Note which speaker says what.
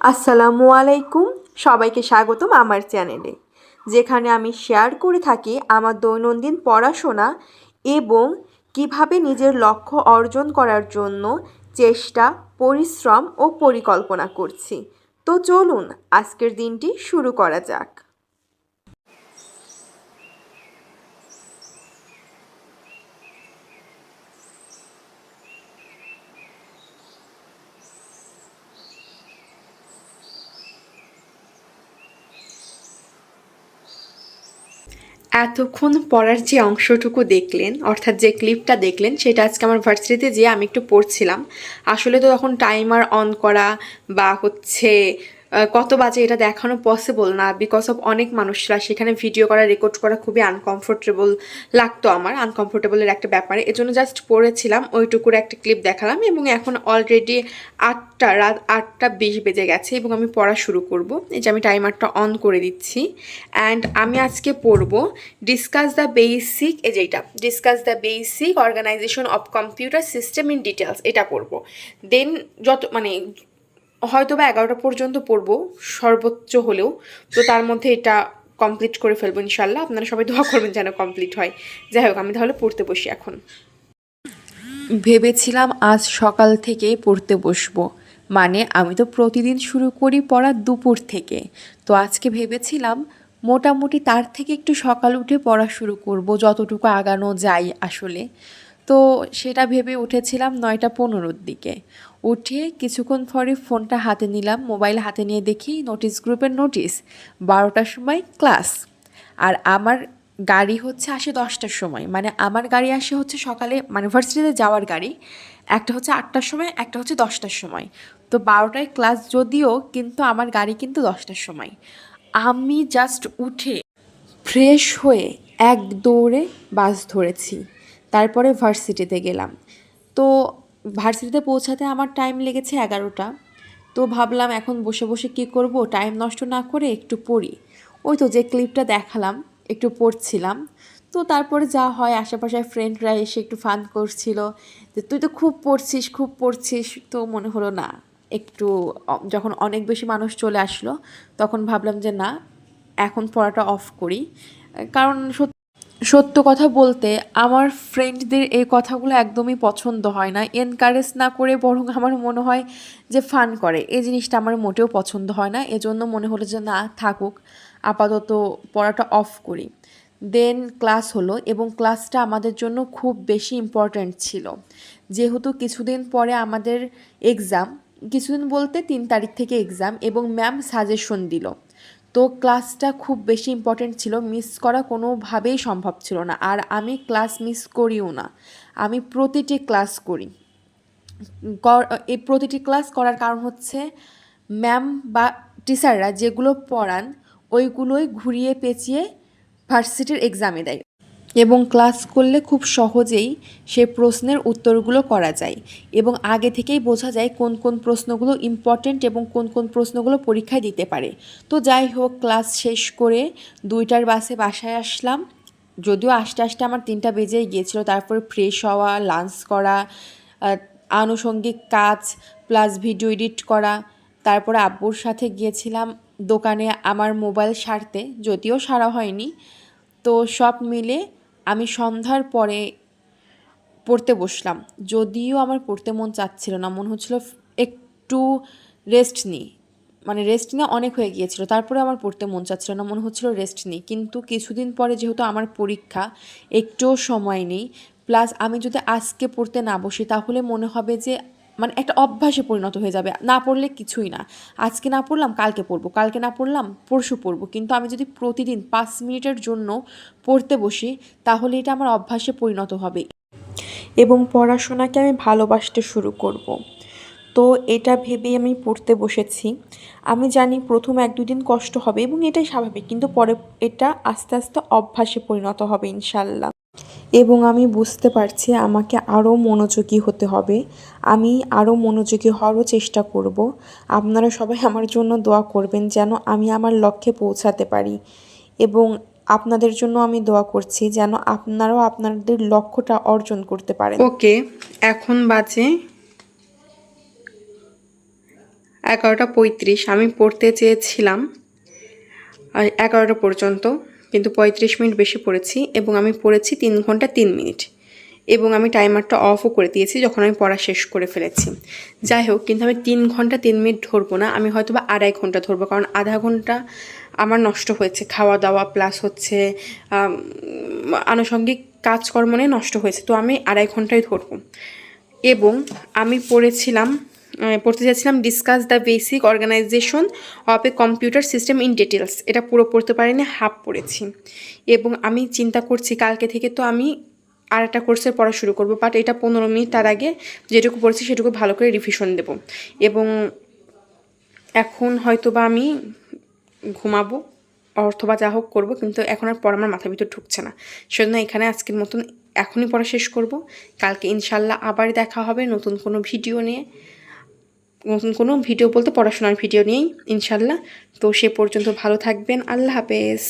Speaker 1: আসসালামু আলাইকুম। সবাইকে স্বাগতম আমার চ্যানেলে। যেখানে আমি শেয়ার করে থাকি আমার দৈনন্দিন পড়াশোনা এবং কীভাবে নিজের লক্ষ্য অর্জন করার জন্য চেষ্টা, পরিশ্রম ও পরিকল্পনা করছি। তো চলুন, আজকের দিনটি শুরু করা যাক। এতক্ষণ পড়ার যে অংশটুকু দেখলেন, অর্থাৎ যে ক্লিপটা দেখলেন, সেটা আজকে আমার ভার্সিটিতে যেয়ে আমি একটু পড়ছিলাম। আসলে তো তখন টাইমার অন করা বা হচ্ছে কত বাজে এটা দেখানো পসিবল না বিকজ অফ অনেক মানুষরা সেখানে ভিডিও করা রেকর্ড করা খুবই আনকমফোর্টেবল লাগতো আমার আনকমফোর্টেবলের একটা ব্যাপারে। এজন্য জাস্ট পড়েছিলাম, ওইটুকুর একটা ক্লিপ দেখালাম, এবং এখন অলরেডি আটটা, রাত আটটা বিশ বেজে গেছে, এবং আমি পড়া শুরু করব। এই যে আমি টাইমারটা অন করে দিচ্ছি অ্যান্ড আমি আজকে পড়ব ডিসকাস দ্য বেসিক এই যে এটা discuss the basic organisation of computer system in details এটা পড়ব। দেন যত মানে হয়তো বা এগারোটা পর্যন্ত পড়ব, সর্বোচ্চ হলেও। তো তার মধ্যে এটা কমপ্লিট করে ফেলব ইনশাল্লাহ আপনারা সবাই দোয়া করবেন যেন কমপ্লিট হয়। যাই হোক, আমি তাহলে পড়তে বসি এখন। ভেবেছিলাম আজ সকাল থেকেই পড়তে বসবো। মানে আমি তো প্রতিদিন শুরু করি পড়া দুপুর থেকে। তো আজকে ভেবেছিলাম মোটামুটি তার থেকে একটু সকাল উঠে পড়া শুরু করব, যতটুকু আগানো যায় আসলে। তো সেটা ভেবে উঠেছিলাম নয়টা পনেরোর দিকে। উঠে কিছুক্ষণ পরে ফোনটা হাতে নিলাম, মোবাইল হাতে নিয়ে দেখি নোটিশ গ্রুপের নোটিশ, বারোটার সময় ক্লাস। আর আমার গাড়ি হচ্ছে আসে দশটার সময় মানে আমার গাড়ি আসে হচ্ছে সকালে মানে ভার্সিটিতে যাওয়ার গাড়ি, একটা হচ্ছে আটটার সময়, একটা হচ্ছে দশটার সময়। তো বারোটায় ক্লাস যদিও কিন্তু আমার গাড়ি কিন্তু দশটার সময়। আমি জাস্ট উঠে ফ্রেশ হয়ে এক দৌড়ে বাস ধরেছি। তারপরে ভার্সিটিতে গেলাম। তো ভার্সিটিতে পৌঁছাতে আমার টাইম লেগেছে এগারোটা। তো ভাবলাম এখন বসে বসে কী করব? টাইম নষ্ট না করে একটু পড়ি। ওই তো যে ক্লিপটা দেখালাম, একটু পড়ছিলাম। তো তারপরে যা হয়, আশেপাশের ফ্রেন্ডরা এসে একটু ফান করছিল। যে তুই তো খুব পড়ছিস খুব পড়ছিস। তো মনে হলো না, একটু যখন অনেক বেশি মানুষ চলে আসলো, তখন ভাবলাম যে না, এখন পড়াটা অফ করি। কারণ সত্যি সত্য কথা বলতে আমার ফ্রেন্ডদের এই কথাগুলো একদমই পছন্দ হয় না। এনকারেজ না করে বরং আমার মনে হয় যে ফান করে। এই জিনিসটা আমার মোটেও পছন্দ হয় না। এজন্য মনে হলো যে না, থাকুক। আপাতত পড়াটা অফ করি। দেন ক্লাস হলো এবং ক্লাসটা আমাদের জন্য খুব বেশি ইম্পর্ট্যান্ট ছিল। যেহেতু কিছুদিন পরে আমাদের এক্সাম কিছুদিন বলতে তিন তারিখ থেকে এক্সাম এবং ম্যাম সাজেশন দিল। তো ক্লাসটা খুব বেশি ইম্পর্ট্যান্ট ছিল। মিস করা কোনোভাবেই সম্ভব ছিল না। আর আমি ক্লাস মিস করিও না। আমি প্রতিটি ক্লাস করি। এই প্রতিটি ক্লাস করার কারণ হচ্ছে ম্যাম বা টিচাররা যেগুলো পড়ান, ওইগুলোই ঘুরিয়ে পেঁচিয়ে ভার্সিটির এক্সামে দেয়। এবং ক্লাস করলে খুব সহজেই সে প্রশ্নের উত্তরগুলো করা যায় এবং আগে থেকেই বোঝা যায় কোন কোন প্রশ্নগুলো ইম্পর্টেন্ট এবং কোন কোন প্রশ্নগুলো পরীক্ষায় দিতে পারে। তো যাই হোক, ক্লাস শেষ করে দুইটার বাসে বাসায় আসলাম। যদিও আস্তে আস্তে আমার তিনটা বেজেই গিয়েছিল, তারপর ফ্রেশ হওয়া লাঞ্চ করা আনুষঙ্গিক কাজ প্লাস ভিডিও এডিট করা, তারপরে আব্বুর সাথে গিয়েছিলাম দোকানে আমার মোবাইল সারতে, যদিও সারা হয়নি। তো সব মিলে আমি সন্ধ্যার পরে পড়তে বসলাম। যদিও আমার পড়তে মন চাচ্ছিল না, মনে হচ্ছিল একটু রেস্ট নিই। মানে রেস্ট নেওয়া অনেক হয়ে গিয়েছিল, তারপরে আমার পড়তে মন চাচ্ছিল না, মনে হচ্ছিল রেস্ট নিই। কিন্তু কিছুদিন পরে যেহেতু আমার পরীক্ষা, একটুও সময় নেই প্লাস আমি যদি আজকে পড়তে না বসি, তাহলে মনে হবে যে মানে একটা অভ্যাসে পরিণত হয়ে যাবে। না পড়লে কিছুই না। আজকে না পড়লাম, কালকে পড়ব। কালকে না পড়লাম, পরশু পড়ব। কিন্তু আমি যদি প্রতিদিন পাঁচ মিনিটের জন্য পড়তে বসি, তাহলে এটা আমার অভ্যাসে পরিণত হবে। এবং পড়াশোনাকে আমি ভালোবাসতে শুরু করব। তো এটা ভেবেই আমি পড়তে বসেছি। আমি জানি প্রথম এক দুদিন কষ্ট হবে এবং এটাই স্বাভাবিক। কিন্তু পরে এটা আস্তে আস্তে অভ্যাসে পরিণত হবে, ইনশাল্লাহ। এবং আমি বুঝতে পারছি আমাকে আরও মনোযোগী হতে হবে। আমি আরও মনোযোগী হওয়ারও চেষ্টা করব। আপনারা সবাই আমার জন্য দোয়া করবেন যেন আমি আমার লক্ষ্যে পৌঁছাতে পারি এবং আপনাদের জন্য আমি দোয়া করছি যেন আপনারাও আপনাদের লক্ষ্যটা অর্জন করতে পারেন। ওকে, এখন বাজে
Speaker 2: এগারোটা পঁয়ত্রিশ। আমি পড়তে চেয়েছিলাম এগারোটা পর্যন্ত। কিন্তু পঁয়ত্রিশ মিনিট বেশি পড়েছি এবং আমি পড়েছি তিন ঘণ্টা তিন মিনিট। এবং আমি টাইমারটা অফও করে দিয়েছি যখন আমি পড়া শেষ করে ফেলেছি। যাই হোক, কিন্তু আমি তিন ঘণ্টা তিন মিনিট ধরবো না, আমি হয়তো বা আড়াই ঘণ্টা ধরবো। কারণ আধা ঘণ্টা আমার নষ্ট হয়েছে খাওয়া দাওয়া প্লাস হচ্ছে আনুষঙ্গিক কাজকর্ম নিয়ে নষ্ট হয়েছে। তো আমি আড়াই ঘন্টায় ধরবো। এবং আমি পড়েছিলাম পড়তে চাইছিলাম discuss the basic organisation of a computer system in details এটা পুরো পড়তে পারিনি হাফ পড়েছি। এবং আমি চিন্তা করছি, কালকে থেকে তো আমি আর একটা কোর্সের পড়া শুরু করব বাট এটা পনেরো মিনিট তার আগে যেটুকু পড়েছি সেটুকু ভালো করে রিভিশন দেব। এবং এখন হয়তো বা আমি ঘুমাবো, অথবা যা হোক করব, কিন্তু এখন আর পড়া আমার মাথার ভিতর ঢুকছে না। সেজন্য এখানে আজকের মতন এখনই পড়া শেষ করব। কালকে ইনশাল্লাহ আবার দেখা হবে নতুন কোনো ভিডিও নিয়ে। নতুন কোনো ভিডিও বলতে পড়াশোনার ভিডিও নিয়েই, ইনশাল্লাহ। তো সে পর্যন্ত ভালো থাকবেন। আল্লাহ হাফেজ।